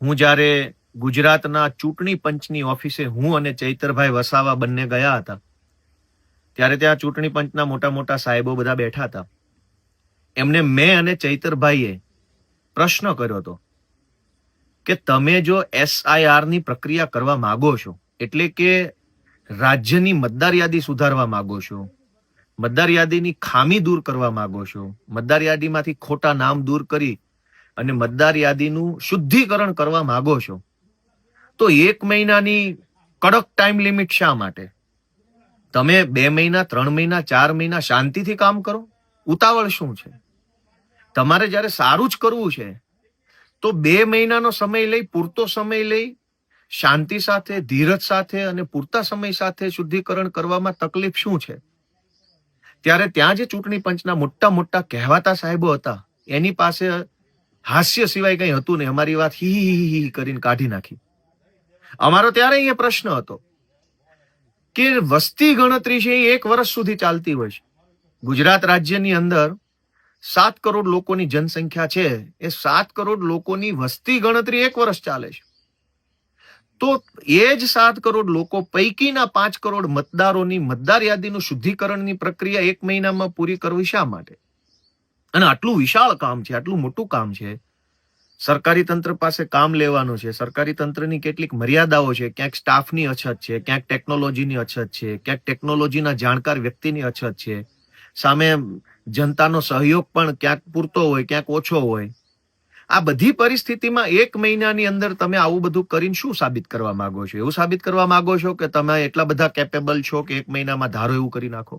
હું જ્યારે ગુજરાતના ચૂંટણી પંચની ઓફિસે હું અને ચૈતરભાઈ વસાવા બંને ગયા હતા, ત્યારે ત્યાં ચૂંટણી પંચના મોટા મોટા સાહેબો બધા બેઠા હતા. એમને મેં અને ચૈતરભાઈએ પ્રશ્ન કર્યો હતો કે તમે જો એસઆઈઆરની પ્રક્રિયા કરવા માગો છો, એટલે કે રાજ્યની મતદાર યાદી સુધારવા માંગો છો, મતદાર યાદીની ખામી દૂર કરવા માગો છો, મતદાર યાદીમાંથી ખોટા નામ દૂર કરી અને મતદાર યાદીનું શુદ્ધિકરણ કરવા માંગો છો, તો એક મહિનાની કડક ટાઈમ લિમિટ શા માટે? તમે બે મહિના, ત્રણ મહિના, ચાર મહિના શાંતિથી કામ કરો? ઉતાવળ શું છે? તમારે જ્યારે સારું જ કરવું છે, તો બે મહિનાનો સમય લઈ, પૂરતો સમય લઈ, શાંતિ સાથે, ધીરજ સાથે અને પૂરતા સમય સાથે શુદ્ધિકરણ કરવામાં તકલીફ શું છે? ત્યારે ત્યાં જે ચૂંટણી પંચના મોટા મોટા કહેવાતા સાહેબો હતા, એની પાસે હાસ્ય સિવાય કંઈ હતું નહીં. અમારી વાત હી હી હી કરીને કાઢી નાખી. અમારો ત્યારે અહીંયા પ્રશ્ન હતો કે વસ્તી ગણતરી છે એ એક વર્ષ સુધી ચાલતી હોય છે. ગુજરાત રાજ્યની અંદર સાત કરોડ લોકોની જનસંખ્યા છે. એ સાત કરોડ લોકોની વસ્તી ગણતરી એક વર્ષ ચાલે છે. તો એ જ સાત કરોડ લોકો પૈકીના પાંચ કરોડ મતદારોની મતદાર યાદીનું શુદ્ધિકરણની પ્રક્રિયા એક મહિનામાં પૂરી કરવી શા માટે? અને આટલું વિશાળ કામ છે, આટલું મોટું કામ છે, સરકારી તંત્ર પાસે કામ લેવાનું છે, સરકારી તંત્રની કેટલીક મર્યાદાઓ છે, ક્યાંક સ્ટાફની અછત છે, ક્યાંક ટેકનોલોજીની અછત છે, ક્યાંક ટેકનોલોજીના જાણકાર વ્યક્તિની અછત છે, સામે જનતાનો સહયોગ પણ ક્યાંક પૂરતો હોય, ક્યાંક ઓછો હોય. આ બધી પરિસ્થિતિમાં એક મહિનાની અંદર તમે આવું બધું કરીને શું સાબિત કરવા માંગો છો? એવું સાબિત કરવા માંગો છો કે તમે એટલા બધા કેપેબલ છો કે એક મહિનામાં ધારો એવું કરી નાખો?